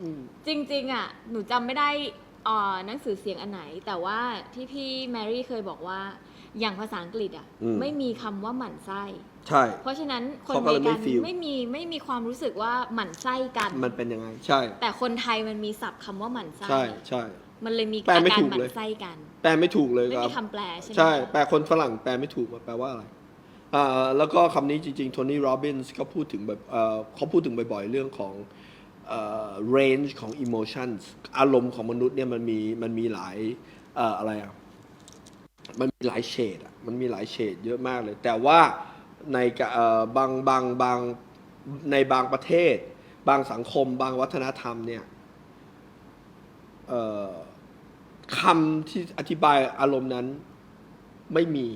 อืม จริงๆอะหนูจำไม่ได้เอ่อหนังสือเสียงอันไหน แต่ว่าที่พี่แมรี่เคยบอกว่าอย่างภาษาอังกฤษอะอืม ไม่มีคำว่าหมั่นไส้ ใช่ เพราะฉะนั้นคนเขาอก็เมเลยริไม่กัน feel ไม่มีไม่มีความรู้สึกว่าหมั่นไส้กัน มันเป็นยังไง ใช่ แต่คนไทยมันมีศัพท์คำว่าหมั่นไส้ ใช่ใช่ มันเลยมีแปลอาไม่การถูกหมั่เลนย ไส้กัน แปลไม่ถูกเลยไม่ครัมีบ คำแปลใช่ไหมใช่คะแปลคนฝรั่งแปลไม่ถูกว่าแปลว่าอะไรอ่าแล้วก็คำนี้จริงๆโทนี่โรบินส์ก็พูดถึงแบบเอ่อเขาพูดถึงบ่อยๆ เรื่องของเอ่อ range ของ emotions อารมณ์ของมนุษย์เนี่ยมันมีมันมีหลายออะไรอะมันมีหลายเฉดอะมันมีหลายเฉดเยอะมากเลย แต่ว่าในกะเอ่อบางบางบางในบางประเทศ บางสังคม บางวัฒนธรรมเนี่ยเอ่อคำที่อธิบายอารมณ์นั้นไม่มี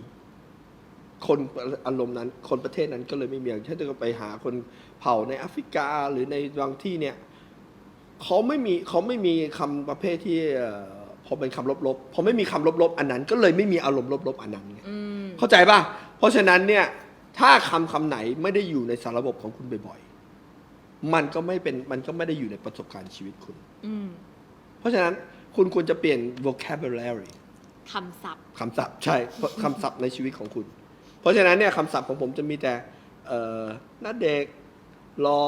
คนอารมณ์นั้น คนประเทศนั้นก็เลยไม่มีอย่างเช่นถ้าไปหาคน เผ่าในแอฟริกาหรือในบางที่เนี่ยเขาไม่มีเขาไม่มีคำประเภทที่เอ่อพอเป็นคำลบๆพอไม่มีคำลบๆอันนั้น ก็เลยไม่มีอารมณ์ลบๆอันนั้นไงอืมเข้าใจป่ะเพราะฉะนั้นเนี่ยถ้าคำคำไหนไม่ได้อยู่ในสารระบบของคุณบ่อยๆ มันก็ไม่เป็นมันก็ไม่ได้อยู่ในประสบการณ์ชีวิตคุณอืมเพราะฉะนั้นคุณควรจะเปลี่ยน vocabulary คำศัพท์คำศัพท์ใช่คำศัพท์ในชีวิตของคุณ เพราะฉะนั้นเนี่ยคำศัพท์ของผมจะมีแต่เอ่อหน้าเด็ก รอ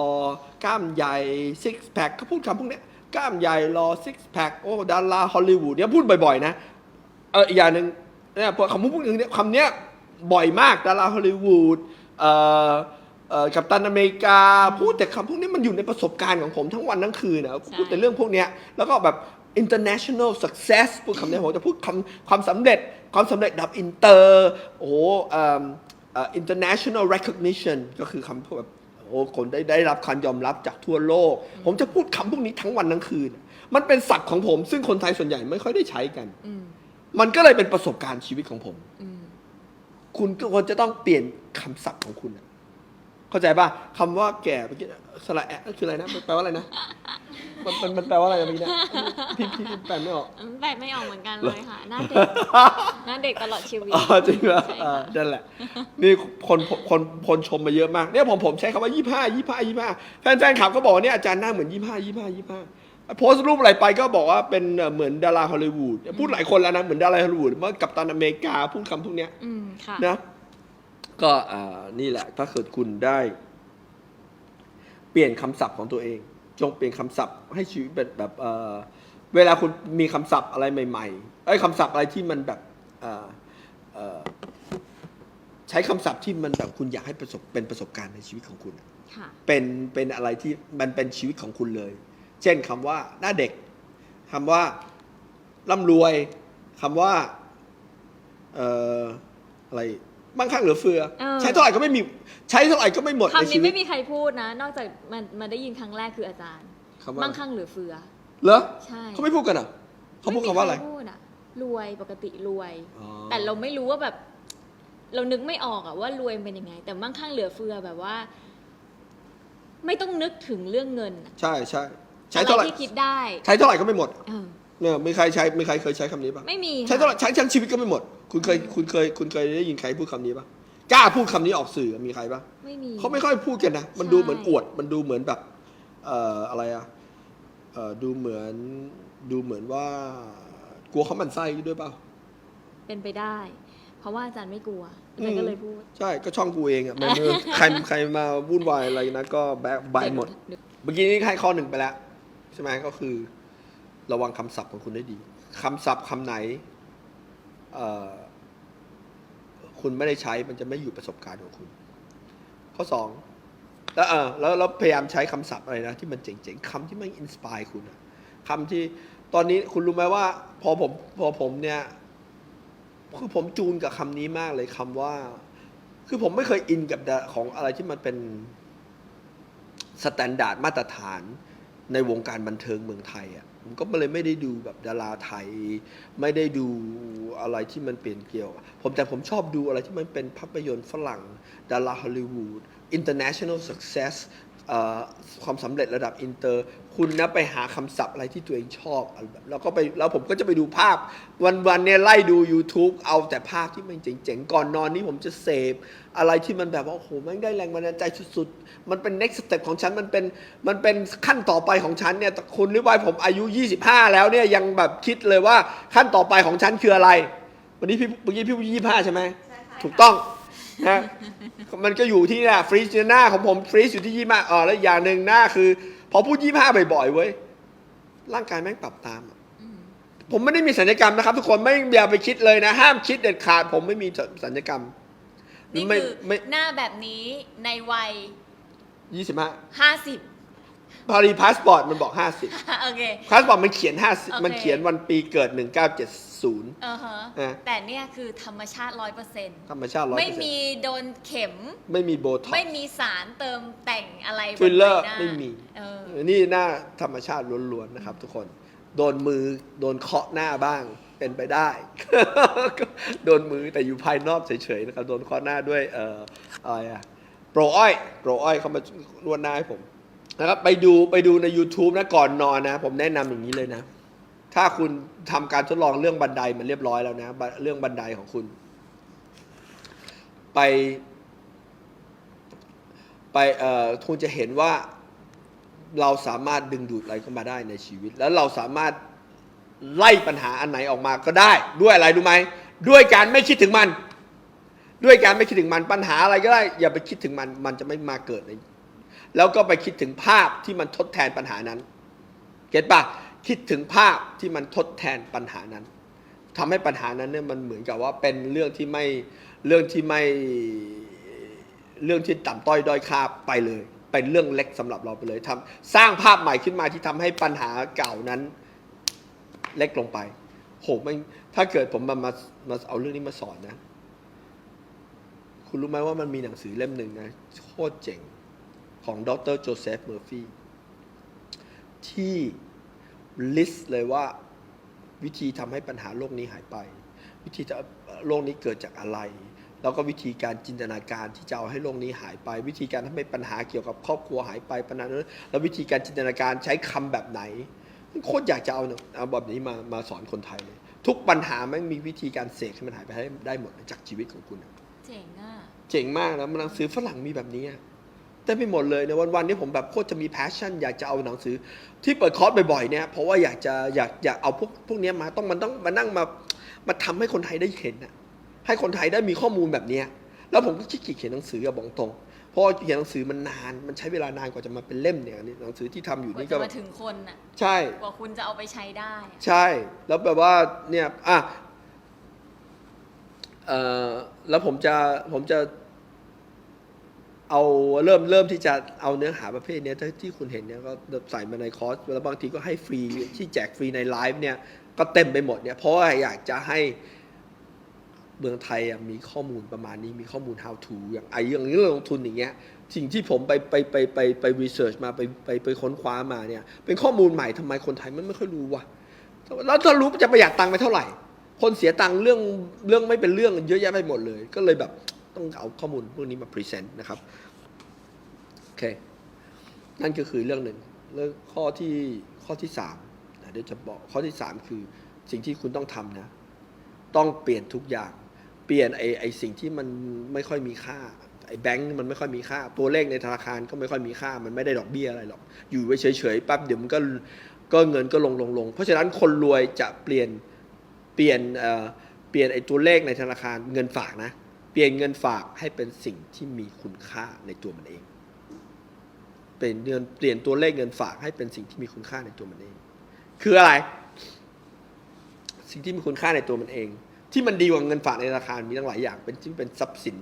กล้ามใหญ่ six pack เขาพูดคำพวกนี้กล้ามใหญ่รอ six pack โอ้ดาราฮอลลีวูดเนี่ยพูดบ่อยๆนะเอออีกอย่างหนึ่งเนี่ยพอคำพูดพวกนี้คำเนี้ยบ่อยมากดาราฮอลลีวูดเอ่อเอ่อกัปตันอเมริกา พูดแต่คำพวกนี้มันอยู่ในประสบการณ์ของผมทั้งวันทั้งคืนนะพูดแต่เรื่องพวกเนี้ยแล้วก็แบบ international success พูดคำนี้ผมจะพูดคำความสำเร็จความสำเร็จดับอินเตอร์โอ้โหเอ่อ international recognition ก็คือคำพวกแบบ โอ้คนได้ได้รับการยอมรับจากทั่วโลก ผมจะพูดคำพวกนี้ทั้งวันทั้งคืน มันเป็นศัพท์ของผม ซึ่งคนไทยส่วนใหญ่ไม่ค่อยได้ใช้กัน อืมมันก็เลยเป็นประสบการณ์ชีวิตของผม อืม คุณก็ควรจะต้องเปลี่ยนคำศัพท์ของคุณอะ เข้าใจป่ะคำว่าแก่เมื่อกี้สระแอะคืออะไรนะมันแปลว่าอะไรนะมันมันมันแปลว่าอะไรนะพี่นะพี่พี่พี่แปลไม่ออกอืมแปลไม่ออกเหมือนกันเลยค่ะ หน้าเด็ก หน้าเด็กตลอดชีวิตอ๋อจริงเหรอใช่อ่าค่ะนั่นแหละ นี่คนคนคนชมมาเยอะมาก เนี่ยผมผมใช้คำว่ายี่ห้ายี่ห้ายี่ห้าแฟนแฟนขับก็บอกว่าเนี่ยอาจารย์หน้าเหมือนยี่ห้ายี่ห้ายี่ห้าโพสต์รูปอะไรไปก็บอกว่าเป็นเอ่อเหมือนดาราฮอลลีวูดพูดหลายคนแล้วนะเหมือนดาราฮอลลีวูดเมื่อกับตันอเมริกาพูดคำพวกเนี้ยอืมค่ะ นะ ก็อ่านี่แหละถ้าเกิดคุณได้ เปลี่ยนคำศัพท์ของตัวเอง จงเปลี่ยนคำศัพท์ให้ชีวิตเป็นแบบเอ่อเวลาคุณมีคำศัพท์อะไรใหม่ๆไอ้ยคำศัพท์อะไรที่มันแบบเอ่อเอ่อใช้คำศัพท์ที่มันแบบคุณอยากให้ประสบเป็นประสบการณ์ในชีวิตของคุณอะค่ะเป็นเป็นอะไรที่มันเป็นชีวิตของคุณเลย เช่นคำว่าหน้าเด็กคำว่าร่ำรวยคำว่าเอ่ออะไร มั่งคั่งเหลือเฟือ เออ ใช้เท่าไหร่ก็ไม่มีใช้เท่าไหร่ก็ไม่หมดในคำชีนี้วิตไม่มีใครพูดนะ นอกจากมันมาได้ยินครั้งแรกคืออาจารย์คำว่ามั่งคั่งเหลือเฟือ เหรอใช่เขาไม่พูดกันเหรอะเขาพูดคำว่าอะไร ม่มีใคพูดอะรวยปกติรวย อ๋อ แต่เราไม่รู้ว่าแบบ เรานึกไม่ออกอะว่ารวยเป็นยังไง แต่มั่งคั่งเหลือเฟือแบบว่า ไม่ต้องนึกถึงเรื่องเงินอะใช่ใช่ใช้เท่าไหร่อะไรที่คิดได้ ใช้เท่าไหร่ก็ไม่หมด เออ เนี่ยมีใครใช้มีใครเคยใช้คำนี้ปะไม่มีใช้เท่าไหร่ค่ะใช้ทั้งชีวิตก็ไม่หมด คุณเคยคุณเคยคุณเคยได้ยินใครพูดคำนี้ปะกล้าพูดคำนี้ออกสื่อมีใครปะไม่มีเขาไม่ค่อยพูดกันนะมันใช่ดูเหมือนอวด มันดูเหมือนแบบเอ่ออะไรอะเอ่อดูเหมือนดูเหมือนว่ากลัวเขาหมันไส้ด้วยเปล่า เป็นไปได้ เพราะว่าอาจารย์ไม่กลัวอาจารย์ก็เลยพูด ใช่ก็ช่องกูเองอะไม่ไม่ใครใครมาวุ่นวายอะไรนะก็แบกบายหมด เมื่อกี้นี้ให้ข้อหนึ่งไปแล้ว ใช่ไหมก็คือ ระวังคำศัพท์ของคุณได้ดีคำศัพท์คำไหนคุณไม่ได้ใช้มันจะไม่อยู่ประสบการณ์ของคุณ ข้อสองแล้วเออแล้วลวพยายามใช้คำศัพท์อะไรนะ ที่มันเจ๋งๆคำที่มันอินสปายคุณอะคำที่ตอนนี้คุณรู้ไหมว่า พอผมพอผมเนี่ยคือผมจูนกับคำนี้มากเลยคำว่า คือผมไม่เคยอินกับของอะไรที่มันเป็นสแตนดาร์ดมาตรฐานในวงการบันเทิงเมืองไทยอะ ผมก็เลยไม่ได้ดูแบบดาราไทย ไม่ได้ดูอะไรที่มันเปลี่ยนเกี่ยว ผมแต่ผมชอบดูอะไรที่มันเป็นภาพยนตร์ฝรั่ง ดาราฮอลลีวูด international success ความสำเร็จระดับอินเตอร์ คุณนะไปหาคำศัพท์อะไรที่ตัวเองชอบอะไรแบบแล้วก็ไปแล้วผมก็จะไปดูภาพ วันๆเนี่ยไล่ดู YouTube เอาแต่ภาพที่มันเจ๋งๆ ก่อนนอนนี่ผมจะเสพอะไรที่มันแบบว่าโอ้โหแมันได้แรงบันดาลใจสุดๆ มันเป็น next step ของฉันมันเป็นมันเป็นขั้นต่อไปของฉันเนี่ยแต่คุณรู้ไหมผมอายุ 25 แล้วเนี่ยยังแบบคิดเลยว่าขั้นต่อไปของฉันคืออะไร วันนี้พี่เมื่อกี้พี่ยี่ห้าใช่ไหมใช่ค่ะถูกต้องนะ มันก็อยู่ที่เนี่ยฟรีซหน้าของผมฟรีซอยู่ที่ยี่ห้าอ๋อแล้วอย่างหนึ่งหน้าคือ พอพูดยี่ห้าบ่อยๆเว้ยร่างกายแม่งปรับตามอะอืมผมไม่ได้มีสัญญกรรมนะครับ ทุกคนไม่อย่าไปคิดเลยนะ ห้ามคิดเด็ดขาด ผมไม่มีสัญญกรรมนี่ไม่คือไม่หน้าแบบนี้ในวัยยี่สิบห้าห้าสิบ พอดีพาสปอร์ตมันบอกห้าสิบโอเคพาสปอร์ตมันเขียนห้าสิบโอเคมันเขียนวันปีเกิดหนึ่งเก้าเจ็ดศูนย์เออฮะอะ แต่เนี่ยคือธรรมชาติร้อยเปอร์เซ็นต์ธรรมชาติร้อยไม่มีโดนเข็ม ไม่มีโบท็อกไม่มีสารเติมแต่งอะไรบนฟิลเลอร์ใบหน้าไม่มีเออนี่หน้าธรรมชาติล้วนๆนะครับทุกคน โดนมือโดนเคาะหน้าบ้างเป็นไปได้ โดนมือแต่อยู่ภายนอกเฉยๆนะครับ โดนเคาะหน้าด้วยเอ่ออะไรอะโปรอ้อยโปรอ้อยเขามานวดหน้าให้ผม นะครับไปดูไปดูใน YouTube นะก่อนนอนนะ ผมแนะนำอย่างนี้เลยนะ ถ้าคุณทำการทดลองเรื่องบันไดมันเรียบร้อยแล้วนะ เรื่องบันไดของคุณ ไป ไปเอ่อคุณจะเห็นว่าเราสามารถดึงดูดอะไรเข้ามาได้ในชีวิต แล้วเราสามารถไล่ปัญหาอันไหนออกมาก็ได้ ด้วยอะไรรู้ไหมด้วยการไม่คิดถึงมัน ด้วยการไม่คิดถึงมันปัญหาอะไรก็ได้ อย่าไปคิดถึงมัน มันจะไม่มาเกิดใน แล้วก็ไปคิดถึงภาพที่มันทดแทนปัญหานั้น เก็ตปะคิดถึงภาพที่มันทดแทนปัญหานั้นทำให้ปัญหานั้นเนี่ยมันเหมือนกับว่าเป็นเรื่องที่ไม่เรื่องที่ไม่เรื่องที่ต่ำต้อยด้อยค่าไปเลย เป็นเรื่องเล็กสำหรับเราไปเลยทำสร้างภาพใหม่ขึ้นมาที่ทำให้ปัญหาเก่านั้น เล็กลงไปโหไม่ถ้าเกิดผมมามามาเอาเรื่องนี้มาสอนนะ คุณรู้ไหมว่ามันมีหนังสือเล่มหนึ่งนะโคตรเจ๋ง ของดรโจเซฟเมอร์ฟีที่ลิสต์เลยว่าวิธีทำให้ปัญหาโลกนี้หายไป วิธีจะโลกนี้เกิดจากอะไร แล้วก็วิธีการจินตนาการที่จะเอาให้โลกนี้หายไป วิธีการทำให้ปัญหาเกี่ยวกับครอบครัวหายไปปัญหานั้นแล้ววิธีการจินตนาการใช้คำแบบไหนโคตรอยากจะเอาเนี่ยเอาแบบนี้มามาสอนคนไทยเลย ทุกปัญหาแม่งมีวิธีการเสกให้มันหายไปให้ได้หมดจากชีวิตของคุณอะเจ๋งอะเจ๋งมากนะมันหนังสือฝรั่งมีแบบนี้อะ แต่ไม่หมดเลยในยวันๆนี้ผมแบบโคตรจะมี passion อยากจะเอาหนังสือ ที่เปิดคอร์สบ่อยๆเนี่ยเพราะว่าอยากจะอยากอยากเอาพวกพวกเนี้ยมาต้องมันต้องมานั่งมามาทำให้คนไทยได้เห็นอะให้คนไทยได้มีข้อมูลแบบเนี้ยแล้วผมก็ขี้เกียจเขียนหนังสืออะบอกตรงเพราะว่าเขียนหนังสือมันนานมันใช้เวลานานกว่าจะมาเป็นเล่มเนี่ยนี่หนังสือที่ทำอยู่กว่านี่จะก็แบมาบถึงคนอะใช่กว่าคุณจะเอาไปใช้ได้ ใช่ แล้วแบบว่าเนี่ยอะเอ่อแล้วผมจะผมจะ เอาเริ่มเริ่มที่จะเอาเนื้อหาประเภทนี้ที่ที่คุณเห็นเนี่ยก็ใส่มาในคอร์สแล้วบางทีก็ให้ฟรีที่แจกฟรีในไลฟ์เนี่ยก็เต็มไปหมดเนี่ยเพราะว่าอยากจะให้เมืองไทยมีข้อมูลประมาณนี้มีข้อมูล how to อย่างไอ้อย่างเรื่องลงทุนอย่างเงี้ยสิ่งที่ผมไปไปไปไปไปรีเสิร์ชมาไปไปไปค้นคว้ามาเนี่ยเป็นข้อมูลใหม่ทำไมคนไทยมันไม่ค่อยรู้วะแล้วถ้ารู้จะประหยัดตังค์ไปเท่าไหร่ คนเสียตังค์เรื่องเรื่องไม่เป็นเรื่องเยอะแยะไปหมดเลย ก็เลยแบบ ต้องเอาข้อมูลพวกนี้มาพรีเซนต์นะครับโอเคนั่นก็คือเรื่องหนึ่งเรื่องข้อที่ข้อที่สามนะเดี๋ยวจะบอกข้อที่สามคือสิ่งที่คุณต้องทำนะต้องเปลี่ยนทุกอย่าง เปลี่ยนไอ้ไอ้สิ่งที่มันไม่ค่อยมีค่าไอ้แบงค์มันไม่ค่อยมีค่า ตัวเลขในธนาคารก็ไม่ค่อยมีค่า มันไม่ได้ดอกเบี้ยอะไรหรอก อยู่ไว้เฉยๆปั๊บเดี๋ยวมันก็ก็เงินก็ลงลงลงเพราะฉะนั้นคนรวยจะเปลี่ยนเปลี่ยนเอ่อเปลี่ยนไอ้ตัวเลขในธนาคารเงินฝากนะ ปลี่ยนเงินฝากให้เป็นสิ่งที่มีคุณค่าในตัวมันเอง เปลี่ยนเงินเปลี่ยนตัวเลขเงินฝากให้เป็นสิ่งที่มีคุณค่าในตัวมันเอง คืออะไร สิ่งที่มีคุณค่าในตัวมันเอง ที่มันดีกว่าเงินฝากในธนาคารมีตั้งหลายอย่าง เป็นที่เป็นทรัพย์สิน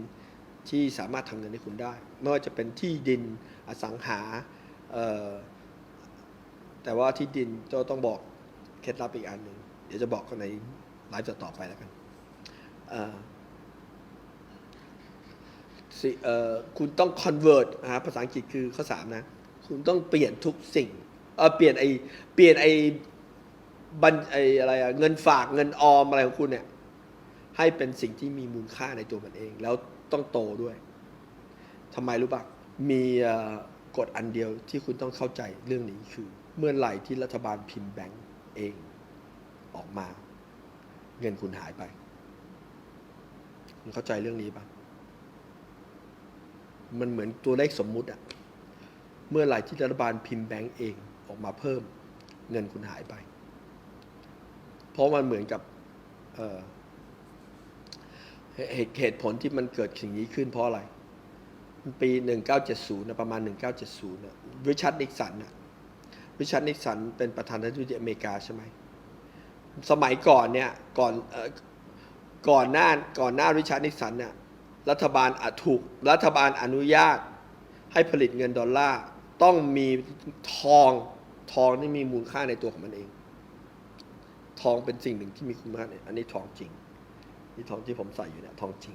ที่สามารถทำเงินให้คุณได้ ไม่ว่าจะเป็นที่ดินอสังหา แต่ว่าที่ดินก็ต้องบอกเคล็ดลับอีกอันหนึ่งเดี๋ยวจะบอกกันในไลฟ์ต่อไปแล้วกันเคุณต้อง convert นะภาษาอังกฤษคือข้อสามนะ คุณต้องเปลี่ยนทุกสิ่งเออเปลี่ยนไอเปลี่ยนไอบัญไออะไรอะเงินฝากเงินออมอะไรของคุณเนี่ย ให้เป็นสิ่งที่มีมูลค่าในตัวมันเอง แล้วต้องโตด้วยทำไมรู้ปะมีกฎอันเดียวที่คุณต้องเข้าใจเรื่องนี้คือ เมื่อไหร่ที่รัฐบาลพิมพ์แบงก์เองออกมา เงินคุณหายไปคุณเข้าใจเรื่องนี้ปะ มันเหมือนตัวเลขสมมุติอะเมื่อไหร่ที่รัฐบาลพิมพ์แบงก์เองออกมาเพิ่มเงินคุณหายไป เพราะมันเหมือนกับเหตุผลที่มันเกิดสิ่งนี้ขึ้นเพราะอะไร ปี 1970นะประมาณ 1970นะริชาร์ดนิกสันนะริชาร์ดนิกสันเป็นประธานาธิบดีอเมริกาใช่ไหมสมัยก่อนเนี่ยก่อนอก่อนหน้าก่อนหน้าริชาร์ดนิกสันเนี่ย รัฐบาลอะถูกรัฐบาลอนุญาต ให้ผลิตเงินดอลลาร์ต้องมีทองทองนี่มีมูลค่าในตัวของมันเอง ทองเป็นสิ่งหนึ่งที่มีคุณค่าเนี่ยอันนี้ทองจริงนี่ทองที่ผมใส่อยู่เนี่ยทองจริง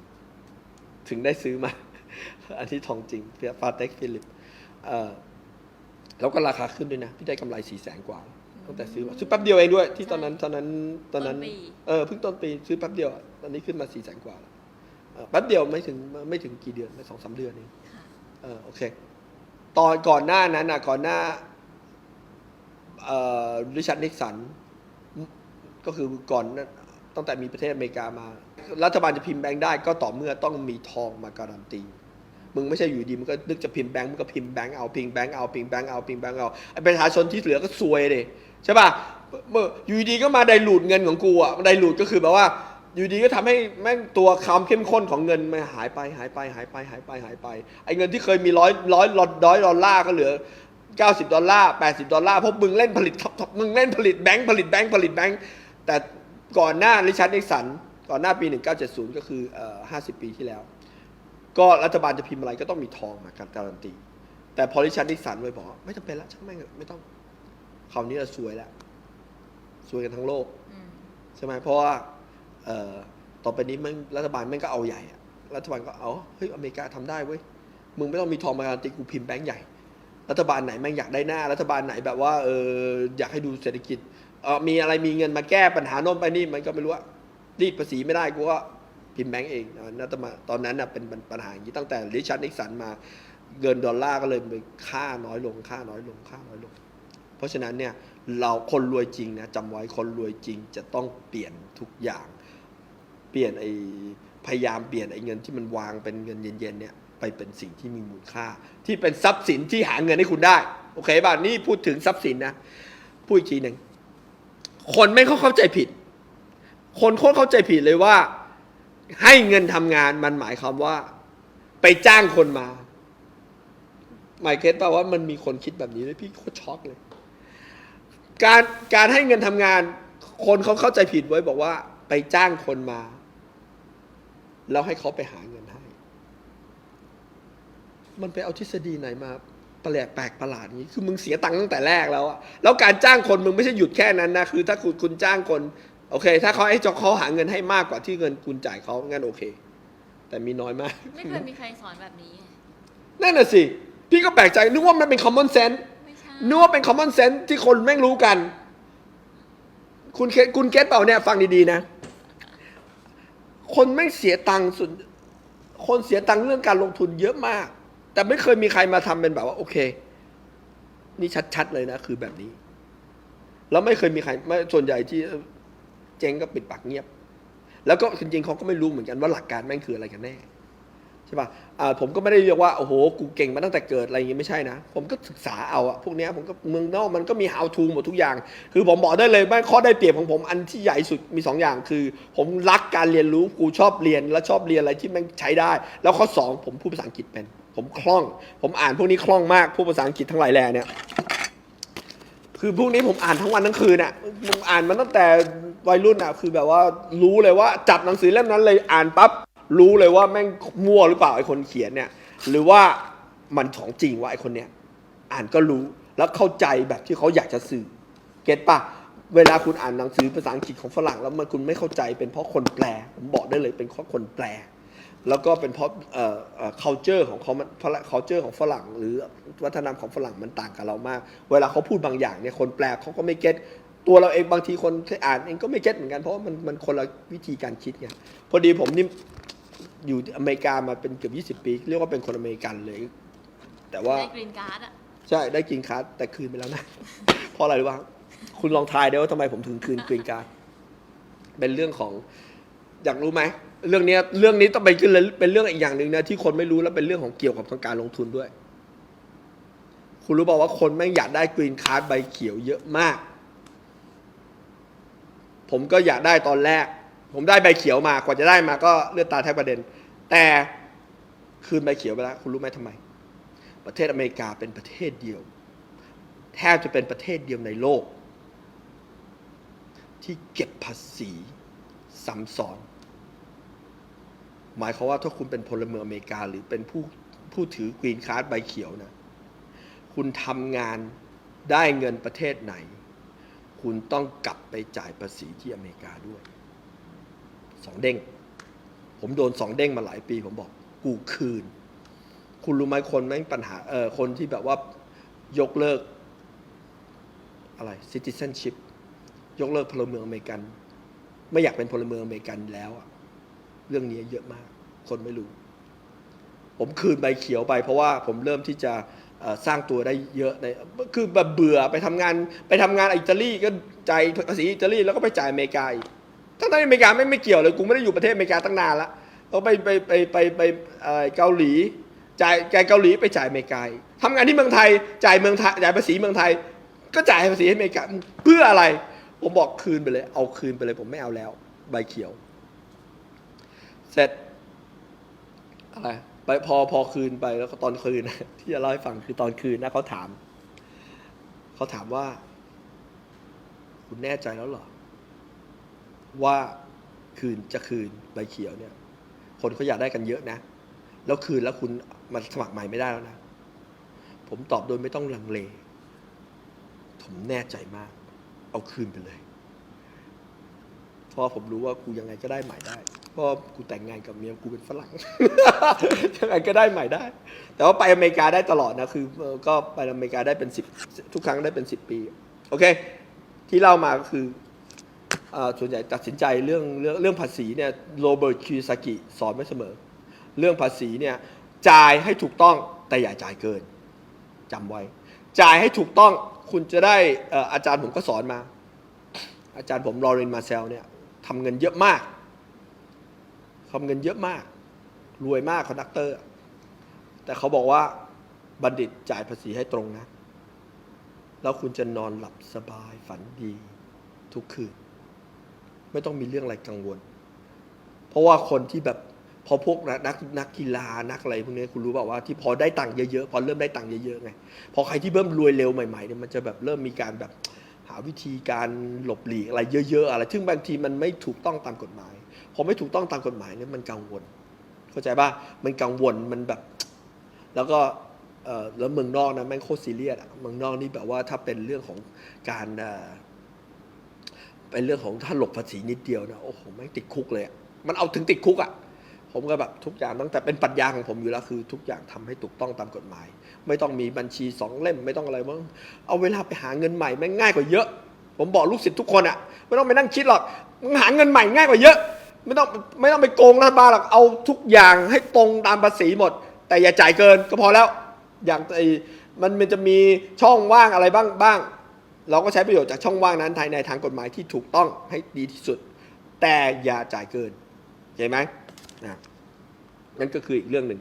ถึงได้ซื้อมา อันนี้ทองจริงเพียฟาเต็กฟิลิปเอ่อแล้วก็ราคาขึ้นด้วยนะ พี่ได้กำไรสี่แสนกว่าตั้งแต่ซื้อมาซื้อแป๊บเดียวเองด้วย ที่ตอนนั้นตอนนั้นตอนนั้นต้นปีเออเพิ่งต้นปีซื้อแป๊บเดียวอะตอนนี้ขึ้นมาสี่แสนกว่าแล้วเออ แป๊บเดียวไม่ถึงไม่ถึงกี่เดือนไม่สองสามเดือนเองค่ะเออโอเค ตอนก่อนหน้านั้นนะก่อนหน้าเอ่อริชาร์ดนิกสัน ก็คือก่อนนั้นตั้งแต่มีประเทศอเมริกามา รัฐบาลจะพิมพ์แบงค์ได้ก็ต่อเมื่อต้องมีทองมาการันตี มึงไม่ใช่อยู่ดี มึงก็นึกจะพิมพ์แบงค์มึงก็พิมพ์แบงค์เอาพิมพ์แบงค์เอาพิมพ์แบงค์เอาพิมพ์แบงค์เอาไอ้ประชาชนที่เหลือก็ซวยเลยใช่ป่ะเมื่ออยู่ดีก็มาไดรูดเงินของกูอะไดรูดก็คือแบบว่า อยู่ดีก็ทำให้แม่งตัวความเข้มข้นของเงินมันหายไปหายไปหายไปหายไปหายไปไอ้เงินที่เคยมีร้อยร้อยร้อยดอลลาร์ก็เหลือ 90 ดอลลาร์ 80 ดอลลาร์เพราะมึงเล่นผลิตมึงเล่นผลิตแบงค์ผลิตแบงค์ผลิตแบงค์แต่ก่อนหน้าริชาร์ดนิกสันก่อนหน้าปี 1970 ก็คือเอ่อ50 ปีที่แล้ว ก็รัฐบาลจะพิมพ์อะไรก็ต้องมีทองมาการันตี แต่พอริชาร์ดนิกสันไว้บอกว่าไม่จำเป็นละช่างแม่งเถอะไม่ต้องคราวนี้เราซวยแล้วซวยกันทั้งโลกอืมใช่ไหมเพราะว่าเอ่อ ต่อไปนี้มันรัฐบาลม่งก็เอาใหญ่รัฐบาลก็เอาเฮ้ยอเมริกาทำได้เว้ยมึงไม่ต้องมีทองมาการันตีกูพิมพ์แบงค์ใหญ่ รัฐบาลไหนแม่งอยากได้หน้า รัฐบาลไหนแบบว่าเอออยากให้ดูเศรษฐกิจเออมีอะไรมีเงินมาแก้ปัญหาโน้นไปนี่มันก็ไม่รู้ว่ารีดภาษีไม่ได้กูก็พิมพ์แบงก์เองนะตมาตอนนั้นนะเป็นปัญหาอย่างนี้ตั้งแต่ริชาร์ดนิกสันมาเงินดอลลาร์ก็เลยไปค่าน้อยลงค่าน้อยลงค่าน้อยลง เพราะฉะนั้นเนี่ยเราคนรวยจริงนะจำไว้คนรวยจริงจะต้องเปลี่ยนทุกอย่าง เปลี่ยนไอ้พยายามเปลี่ยนไอ้เงินที่มันวางเป็นเงินเย็นๆเนี่ยไปเป็นสิ่งที่มีมูลค่า ที่เป็นทรัพย์สินที่หาเงินให้คุณได้ โอเคป่ะนี่พูดถึงทรัพย์สินนะพูดอีกทีหนึ่งคนไม่เข้าเข้าใจผิด คนโคตรเข้าใจผิดเลยว่า ให้เงินทำงานมันหมายความว่า ไปจ้างคนมาหมายเคสป่ะว่ามันมีคนคิดแบบนี้เลยพี่โคตรช็อกเลย การการให้เงินทำงาน คนเขาเข้าใจผิดไว้บอกว่า ไปจ้างคนมา แล้วให้เขาไปหาเงินให้ มันไปเอาทฤษฎีไหนมาแปลกแปลกประหลาดอย่างนี้ คือมึงเสียตังค์ตั้งแต่แรกแล้วอะแล้วการจ้างคนมึงไม่ใช่หยุดแค่นั้นนะ คือถ้าคุณคุณจ้างคน โอเค ถ้าเขาให้เจ้าเขาหาเงินให้มากกว่าที่เงินคุณจ่ายเขางั้นโอเค แต่มีน้อยมาก ไม่เคยมีใครสอนแบบนี้ไงนั่นน่ะสิ พี่ก็แปลกใจ นึกว่ามันเป็น common sense ไม่ใช่นึกว่าเป็น common sense ที่คนแม่งรู้กัน คุณเคคุณเก็ตเปล่าเนี่ย ฟังดีๆนะ คนไม่เสียตังค์ส่วนคนเสียตังค์เรื่องการลงทุนเยอะมาก แต่ไม่เคยมีใครมาทำเป็นแบบว่า โอเค นี่ชัดๆเลยนะ คือแบบนี้ แล้วไม่เคยมีใครไม่ส่วนใหญ่ที่เจ๊งก็ปิดปากเงียบ แล้วก็จริงๆเขาก็ไม่รู้เหมือนกันว่าหลักการแม่งคืออะไรกันแน่ ใช่ป่ะอ่าผมก็ไม่ได้เรียกว่าโอ้โหกูเก่งมาตั้งแต่เกิดอะไรอย่างงี้ไม่ใช่นะ ผมก็ศึกษาเอาอะพวกเนี้ยผมก็เมืองนอกมันก็มี how to หมดทุกอย่าง คือผมบอกได้เลยว่าข้อได้เปรียบของผมอันที่ใหญ่สุดมีสองอย่าง คือ ผมรักการเรียนรู้กูชอบเรียนและชอบเรียนอะไรที่มันใช้ได้ แล้วข้อสองผมพูดภาษาอังกฤษเป็น ผมคล่อง ผมอ่านพวกนี้คล่องมากพูดภาษาอังกฤษทั้งหลายแหล่เนี่ยคือพวกนี้ผมอ่านทั้งวันทั้งคืนอะผมอ่านมันตั้งแต่วัยรุ่นอะคือแบบว่ารู้เลยว่าจับหนังสือเล่มนั้นเลยอ่านปั๊บ รู้เลยว่าแม่งมั่วหรือเปล่าไอ้คนเขียนเนี่ย หรือว่ามันของจริงว่าไอ้คนเนี้ยอ่านก็รู้แล้วเข้าใจแบบที่เขาอยากจะสื่อ เก็ตปะเวลาคุณอ่านหนังสือภาษาอังกฤษของฝรั่งแล้วมันคุณไม่เข้าใจเป็นเพราะคนแปล ผมบอกได้เลยเป็นเพราะคนแปล แล้วก็เป็นเพราะเอ่อเอ่อ culture ของเขามัน culture ของฝรั่ง หรือวัฒนธรรมของฝรั่งมันต่างกับเรามาก เวลาเขาพูดบางอย่างเนี่ยคนแปลเขาก็ไม่เก็ตตัวเราเองบางทีคนที่อ่านเองก็ไม่เก็ตเหมือนกันเพราะว่ามันมันคนละวิธีการคิดไงพอดีผมนี่ อยู่อเมริกามาเป็นเกือบ20 ปี เรียกว่าเป็นคนอเมริกันเลย แต่ว่าได้กรีนการ์ดอะ ใช่ได้กินคัสแต่คืนไปแล้วนะ เพราะอะไรรู้ป่ะคุณลองทายได้ว่าทำไมผมถึงคืนกรีนการ์ดเป็นเรื่องของอยากรู้ไหมเรื่องเนี้ยเรื่องนี้ต้องไปขึ้นเลยเป็นเรื่องอีกอย่างหนึ่งนะที่คนไม่รู้แล้วเป็นเรื่องของเกี่ยวกับทางการลงทุนด้วย คุณรู้เปล่าว่าคนแม่งอยากได้กรีนการ์ดใบเขียวเยอะมาก ผมก็อยากได้ตอนแรก ผมได้ใบเขียวมากว่าจะได้มาก็เลือดตาแทบประเด็น แต่คืนใบเขียวไปแล้วคุณรู้ไหมทำไม ประเทศอเมริกาเป็นประเทศเดียว แทบจะเป็นประเทศเดียวในโลก ที่เก็บภาษีซ้ำซ้อนหมายความว่าถ้าคุณเป็นพลเมืองอเมริกาหรือเป็นผู้ผู้ถือกรีนการ์ดใบเขียวนะคุณทำงานได้เงินประเทศไหน คุณต้องกลับไปจ่ายภาษีที่อเมริกาด้วย สองเด้ง ผมโดนสองเด้งมาหลายปี ผมบอก กูคืน คุณรู้ไหมคนแม่งปัญหาเออคนที่แบบว่ายกเลิก อะไร citizenship ยกเลิกพลเมืองอเมริกัน ไม่อยากเป็นพลเมืองอเมริกันแล้วอะเรื่องนี้เยอะมาก คนไม่รู้ ผมคืนใบเขียวไป เพราะว่าผมเริ่มที่จะสร้างตัวได้เยอะในคือแบบเบื่อไปทำงานไปทำงานอิตาลีก็จ่ายภาษีอิตาลีแล้วก็ไปจ่ายอเมริกาอีก ทั้งที่อเมริกาไม่ไม่เกี่ยวเลยกูไม่ได้อยู่ประเทศอเมริกาตั้งนานละเราไปไปไปไปไปเกาหลีจ่ายจ่ายเกาหลีไปจ่ายอเมริกาทำงานที่เมืองไทยจ่ายเมืองไทยจ่ายภาษีเมืองไทย ก็จ่ายภาษีให้อเมริกาเพื่ออะไร ผมบอกคืนไปเลย เอาคืนไปเลย ผมไม่เอาแล้ว ใบเขียว เสร็จอะไรไปพอพอคืนไปแล้วก็ตอนคืน ที่จะเล่าให้ฟังคือตอนคืนนะเขาถาม เขาถามว่า คุณแน่ใจแล้วเหรอ ว่าคืนจะคืนใบเขียวเนี่ย คนเขาอยากได้กันเยอะนะ แล้วคืนแล้วคุณมาสมัครใหม่ไม่ได้แล้วนะ ผมตอบโดยไม่ต้องลังเล ผมแน่ใจมาก เอาคืนไปเลย เพราะผมรู้ว่ากูยังไงก็ได้ใหม่ได้ เพราะกูแต่งงานกับเมียกูเป็นฝรั่ง ยังไงก็ได้ใหม่ได้ แต่ว่าไปอเมริกาได้ตลอดนะ คือ ก็ไปอเมริกาได้เป็นสิบทุกครั้งได้เป็นสิบปี โอเค ที่เล่ามาก็คือ ส่วนใหญ่ตัดสินใจเรื่องเรื่องเรื่องภาษีเนี่ยโรเบิร์ตคิวซากิสอนไว้เสมอ เรื่องภาษีเนี่ยจ่ายให้ถูกต้องแต่อย่าจ่ายเกินจำไว้ จ่ายให้ถูกต้องคุณจะได้เอ่ออาจารย์ผมก็สอนมา อาจารย์ผมลอเรนมาเซลเนี่ยทำเงินเยอะมากทำเงินเยอะมาก รวยมากคอนดักเตอร์ แต่เขาบอกว่าบัณฑิตจ่ายภาษีให้ตรงนะ แล้วคุณจะนอนหลับสบายฝันดีทุกคืน ไม่ต้องมีเรื่องอะไรกังวล เพราะว่าคนที่แบบพอพวกนักนักกีฬานักอะไรพวกนี้คุณรู้ป่าว่าที่พอได้ตังค์เยอะๆพอเริ่มได้ตังค์เยอะๆไงพอใครที่เริ่มรวยเร็วใหม่ๆเนี่ยมันจะแบบเริ่มมีการแบบหาวิธีการหลบหลีกอะไรเยอะ ๆ อะไรซึ่งบางทีมันไม่ถูกต้องตามกฎหมายพอไม่ถูกต้องตามกฎหมายเนี่ยมันกังวล เข้าใจป่ะมันกังวลมันแบบ แล้วก็แล้วเมืองนอกนะแม่งโคตรซีเรียสอะเมืองนอกนี่แบบว่าถ้าเป็นเรื่องของการ เป็นเรื่องของถ้าหลบภาษีนิดเดียวนะโอ้โหแม่ติดคุกเลยอะมันเอาถึงติดคุกอะผมก็แบบทุกอย่างตั้งแต่เป็นปรัชญาของผมอยู่แล้วคือ ทุกอย่างทำให้ถูกต้องตามกฎหมาย ไม่ต้องมีบัญชีสองเล่มไม่ต้องอะไรมั้งเอาเวลาไปหาเงินใหม่แม่งง่ายกว่าเยอะ ผมบอกลูกศิษย์ทุกคนอะไม่ต้องไปนั่งคิดหรอกมึงหาเงินใหม่ง่ายกว่าเยอะ ไม่ต้องไม่ต้องไปโกงรัฐบาลหรอกเอาทุกอย่างให้ตรงตามภาษีหมด แต่อย่าจ่ายเกินก็พอแล้วอย่างไอ้มันมันจะมีช่องว่างอะไรบ้างบ้าง เราก็ใช้ประโยชน์จากช่องว่างนั้นภายในทางกฎหมายที่ถูกต้องให้ดีที่สุด แต่อย่าจ่ายเกินเข้าใจไหมนะนั่นก็คืออีกเรื่องหนึ่ง